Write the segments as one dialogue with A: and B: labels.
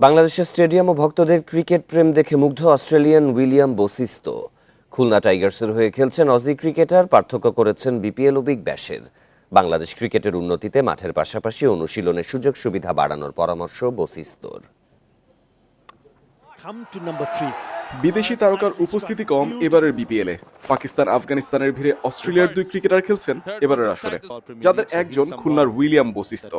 A: বাংলাদেশের স্টেডিয়াম ও ভক্তদের ক্রিকেট প্রেম দেখে মুগ্ধ অস্ট্রেলিয়ান উইলিয়াম বসিস্তো। খুলনা টাইগার্সের হয়ে খেলছেন অজি ক্রিকেটার পার্থক্য করেছেন বিপিএল ও বিগ ব্যাশের। বাংলাদেশ ক্রিকেটের উন্নতিতে মাঠের পাশাপাশি অনুশীলনের সুযোগ সুবিধা বাড়ানোর পরামর্শ বসিস্তোর.
B: বিদেশি তারকার উপস্থিতি কম এবারের বিপিএলে। পাকিস্তান আফগানিস্তানের ভিড়ে অস্ট্রেলিয়ার দুই ক্রিকেটার খেলছেন এবারের আসরে যাদের একজন খুলনার উইলিয়াম বসিস্ত।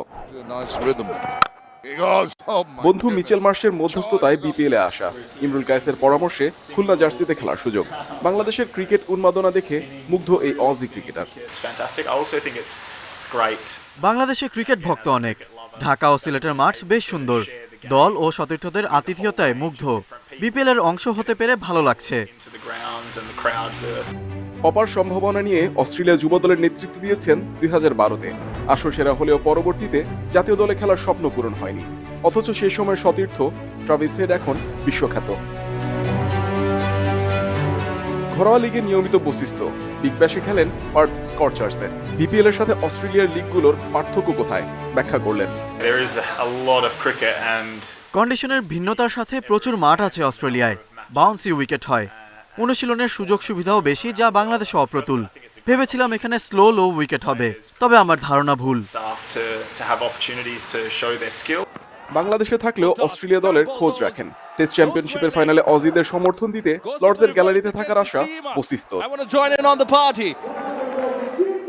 C: Oh
B: বন্ধু মিচেল মার্শের মধ্যস্থতায় বিপিএলে আসা। ইমরুল কায়েসের পরামর্শে খুলনা জার্সিতে খেলার সুযোগ। বাংলাদেশের ক্রিকেট উন্মাদনা দেখে মুগ্ধ এই অজি ক্রিকেটার.
D: বাংলাদেশে ক্রিকেট ভক্ত অনেক। ঢাকা ও সিলেটের মাঠ বেশ সুন্দর। দল ও সতীর্থদের আতিথেয়তায় মুগ্ধ। বিপিএল এর অংশ হতে পেরে ভালো লাগছে।
B: অপার সম্ভাবনা নিয়ে অস্ট্রেলিয়া যুব দলের নেতৃত্ব দিয়েছেন দুই হাজার বারোতে। আসর সেরা হলেও পরবর্তীতে জাতীয় দলে খেলার স্বপ্ন পূরণ হয়নি। অথচ সেই সময় সতীর্থ ট্রাভিস হেড এখন বিশ্বখ্যাত। ঘরোয়া লিগে নিয়মিত বসিস্ত বিগ ব্যাশে খেলেন পার্থ স্করচার্সে বিপিএল এর সাথে অস্ট্রেলিয়ার লিগগুলোর পার্থক্য কোথায়? ব্যাখ্যা করলেন।
E: There is a lot of cricket and
D: কন্ডিশনের ভিন্নতার সাথে প্রচুর মাঠ আছে অস্ট্রেলিয়ায়। বাউন্সি উইকেট হয়। অনুশীলনের সুযোগ সুবিধাও বেশি যা বাংলাদেশে অপ্রতুল ভেবেছিলাম এখানে স্লো লো উইকেট হবে তবে আমার ধারণা ভুল.
B: বাংলাদেশে থাকলেও অস্ট্রেলিয়া দলের খোঁজ রাখেন টেস্ট চ্যাম্পিয়নশিপের ফাইনালে অজিদের সমর্থন দিতে লর্ডসের গ্যালারিতে থাকার আশা
F: party.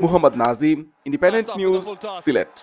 B: Muhammad Nazim independent news Sylhet.